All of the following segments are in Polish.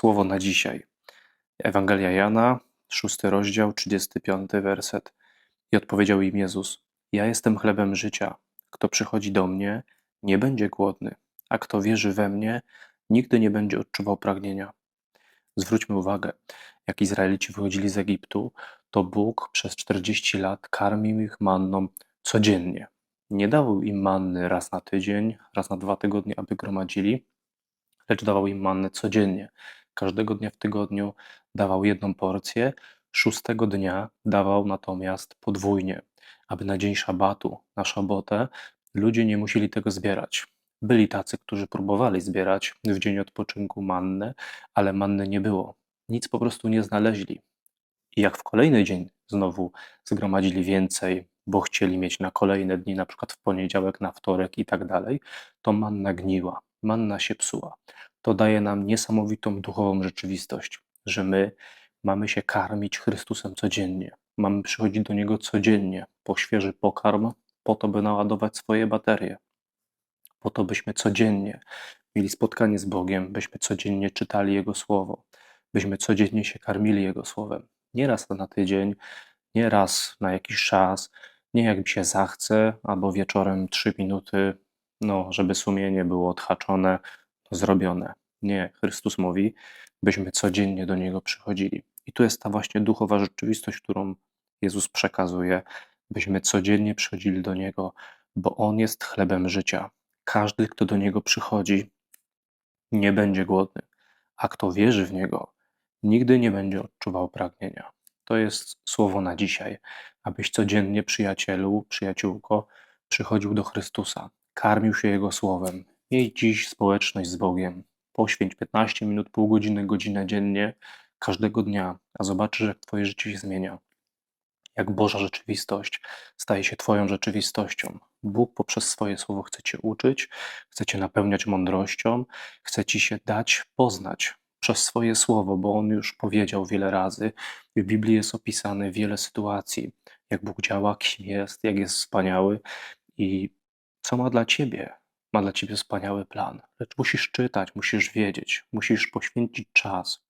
Słowo na dzisiaj. Ewangelia Jana, szósty rozdział, 35 werset. I odpowiedział im Jezus: Ja jestem chlebem życia. Kto przychodzi do mnie, nie będzie głodny, a kto wierzy we mnie, nigdy nie będzie odczuwał pragnienia. Zwróćmy uwagę, jak Izraelici wychodzili z Egiptu, to Bóg przez 40 lat karmił ich manną codziennie. Nie dawał im manny raz na tydzień, raz na dwa tygodnie, aby gromadzili, lecz dawał im mannę codziennie. Każdego dnia w tygodniu dawał jedną porcję, szóstego dnia dawał natomiast podwójnie, aby na dzień szabatu, na szabotę, ludzie nie musieli tego zbierać. Byli tacy, którzy próbowali zbierać w dzień odpoczynku mannę, ale manny nie było. Nic po prostu nie znaleźli. I jak w kolejny dzień znowu zgromadzili więcej, bo chcieli mieć na kolejne dni, na przykład w poniedziałek, na wtorek i tak dalej, to manna gniła, manna się psuła. To daje nam niesamowitą duchową rzeczywistość, że my mamy się karmić Chrystusem codziennie. Mamy przychodzić do Niego codziennie po świeży pokarm, po to, by naładować swoje baterie. Po to, byśmy codziennie mieli spotkanie z Bogiem, byśmy codziennie czytali Jego Słowo, byśmy codziennie się karmili Jego Słowem. Nie raz na tydzień, nie raz na jakiś czas, nie jak mi się zachce, albo wieczorem trzy minuty, no, żeby sumienie było odhaczone, zrobione. Nie, Chrystus mówi, byśmy codziennie do Niego przychodzili. I tu jest ta właśnie duchowa rzeczywistość, którą Jezus przekazuje, byśmy codziennie przychodzili do Niego, bo On jest chlebem życia. Każdy, kto do Niego przychodzi, nie będzie głodny, a kto wierzy w Niego, nigdy nie będzie odczuwał pragnienia. To jest słowo na dzisiaj, abyś codziennie, przyjacielu, przyjaciółko, przychodził do Chrystusa, karmił się Jego słowem. Miej dziś społeczność z Bogiem. Poświęć 15 minut, pół godziny, godzinę dziennie, każdego dnia, a zobaczysz, jak Twoje życie się zmienia. Jak Boża rzeczywistość staje się Twoją rzeczywistością. Bóg poprzez swoje słowo chce Cię uczyć, chce Cię napełniać mądrością, chce Ci się dać poznać przez swoje słowo, bo On już powiedział wiele razy. W Biblii jest opisane wiele sytuacji, jak Bóg działa, kim jest, jak jest wspaniały i co ma dla Ciebie. Ma dla Ciebie wspaniały plan, lecz musisz czytać, musisz wiedzieć, musisz poświęcić czas.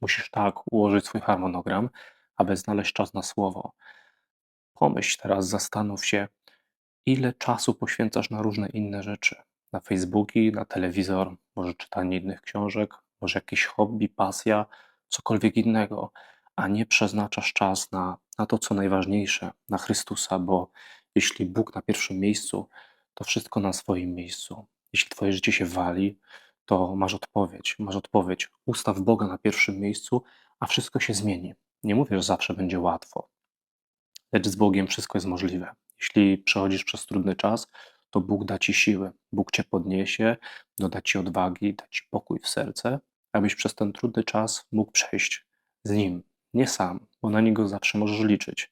Musisz tak ułożyć swój harmonogram, aby znaleźć czas na słowo. Pomyśl teraz, zastanów się, ile czasu poświęcasz na różne inne rzeczy. Na Facebooki, na telewizor, może czytanie innych książek, może jakieś hobby, pasja, cokolwiek innego, a nie przeznaczasz czas na, na to, co najważniejsze, na Chrystusa, bo jeśli Bóg na pierwszym miejscu, to wszystko na swoim miejscu. Jeśli Twoje życie się wali, to masz odpowiedź. Masz odpowiedź. Ustaw Boga na pierwszym miejscu, a wszystko się zmieni. Nie mówię, że zawsze będzie łatwo, lecz z Bogiem wszystko jest możliwe. Jeśli przechodzisz przez trudny czas, to Bóg da ci siłę, Bóg cię podniesie, doda ci odwagi, da ci pokój w serce, abyś przez ten trudny czas mógł przejść z Nim, nie sam, bo na Niego zawsze możesz liczyć.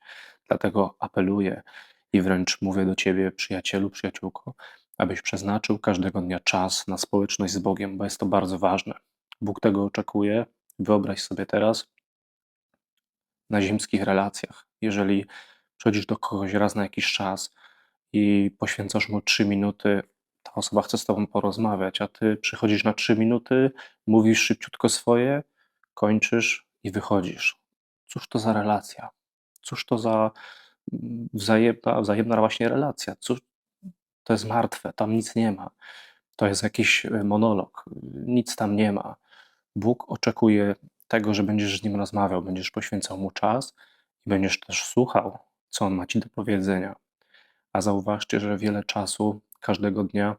Dlatego apeluję i wręcz mówię do ciebie, przyjacielu, przyjaciółko, abyś przeznaczył każdego dnia czas na społeczność z Bogiem, bo jest to bardzo ważne. Bóg tego oczekuje. Wyobraź sobie teraz na ziemskich relacjach. Jeżeli przychodzisz do kogoś raz na jakiś czas i poświęcasz mu trzy minuty, ta osoba chce z tobą porozmawiać, a ty przychodzisz na trzy minuty, mówisz szybciutko swoje, kończysz i wychodzisz. Cóż to za relacja? Cóż to za wzajemna, wzajemna właśnie relacja? Cóż, to jest martwe, tam nic nie ma. To jest jakiś e, monolog, nic tam nie ma. Bóg oczekuje tego, że będziesz z nim rozmawiał, będziesz poświęcał mu czas i będziesz też słuchał, co on ma ci do powiedzenia. A zauważcie, że wiele czasu każdego dnia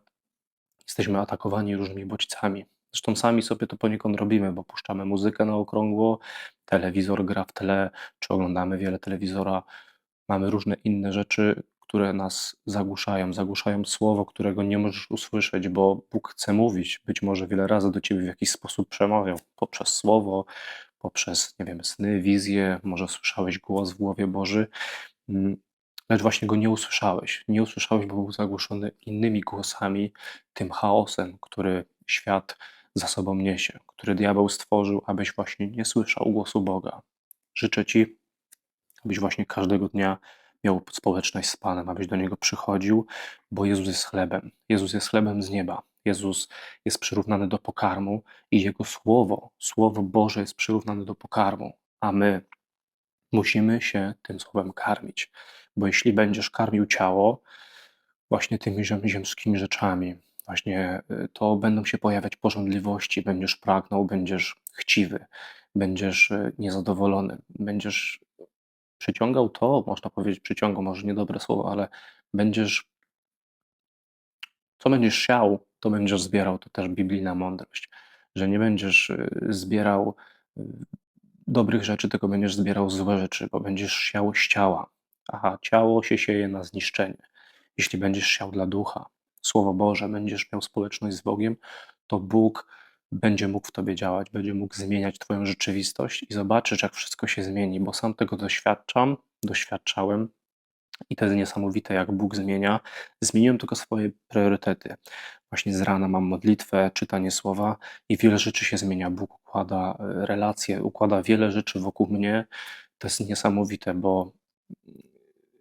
jesteśmy atakowani różnymi bodźcami. Zresztą sami sobie to poniekąd robimy, bo puszczamy muzykę na okrągło, telewizor gra w tle, czy oglądamy wiele telewizora, mamy różne inne rzeczy, które nas zagłuszają, zagłuszają słowo, którego nie możesz usłyszeć, bo Bóg chce mówić, być może wiele razy do ciebie w jakiś sposób przemawiał, poprzez słowo, poprzez, nie wiem, sny, wizje, może słyszałeś głos w głowie Boży, mm, lecz właśnie go nie usłyszałeś. Nie usłyszałeś, bo był zagłuszony innymi głosami, tym chaosem, który świat za sobą niesie, który diabeł stworzył, abyś właśnie nie słyszał głosu Boga. Życzę Ci, abyś właśnie każdego dnia miał społeczność z Panem, abyś do Niego przychodził, bo Jezus jest chlebem. Jezus jest chlebem z nieba. Jezus jest przyrównany do pokarmu i Jego Słowo, Słowo Boże jest przyrównane do pokarmu, a my musimy się tym Słowem karmić. Bo jeśli będziesz karmił ciało właśnie tymi ziem- ziemskimi rzeczami, właśnie y, to będą się pojawiać porządliwości, będziesz pragnął, będziesz chciwy, będziesz y, niezadowolony, będziesz przyciągał to, można powiedzieć przyciągał, może niedobre słowo, ale będziesz co będziesz siał, to będziesz zbierał. To też biblijna mądrość, że nie będziesz y, zbierał y, dobrych rzeczy, tylko będziesz zbierał złe rzeczy, bo będziesz siał z ciała. Aha, ciało się sieje na zniszczenie. Jeśli będziesz siał dla ducha, Słowo Boże, będziesz miał społeczność z Bogiem, to Bóg będzie mógł w tobie działać, będzie mógł zmieniać twoją rzeczywistość i zobaczysz, jak wszystko się zmieni, bo sam tego doświadczam, doświadczałem i to jest niesamowite, jak Bóg zmienia. Zmieniłem tylko swoje priorytety. Właśnie z rana mam modlitwę, czytanie słowa i wiele rzeczy się zmienia. Bóg układa e, relacje, układa wiele rzeczy wokół mnie. To jest niesamowite, bo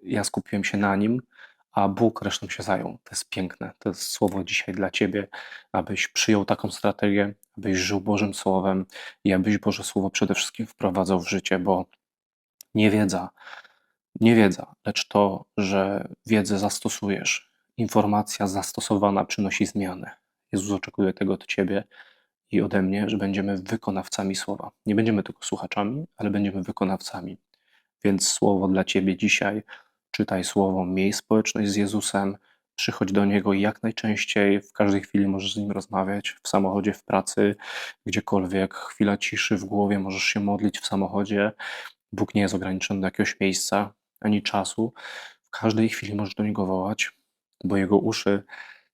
ja skupiłem się na nim, a Bóg resztą się zajął. To jest piękne. To jest słowo dzisiaj dla ciebie, abyś przyjął taką strategię, abyś żył Bożym Słowem i abyś Boże Słowo przede wszystkim wprowadzał w życie, bo niewiedza, nie wiedza, lecz to, że wiedzę zastosujesz. Informacja zastosowana przynosi zmianę. Jezus oczekuje tego od ciebie i ode mnie, że będziemy wykonawcami słowa. Nie będziemy tylko słuchaczami, ale będziemy wykonawcami. Więc słowo dla ciebie dzisiaj. Czytaj słowo, miej społeczność z Jezusem, przychodź do Niego jak najczęściej, w każdej chwili możesz z Nim rozmawiać, w samochodzie, w pracy, gdziekolwiek, chwila ciszy w głowie, możesz się modlić w samochodzie. Bóg nie jest ograniczony do jakiegoś miejsca ani czasu. W każdej chwili możesz do Niego wołać, bo Jego uszy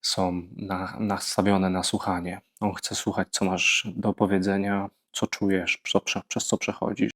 są na, nastawione na słuchanie. On chce słuchać, co masz do powiedzenia, co czujesz, przez co przechodzisz.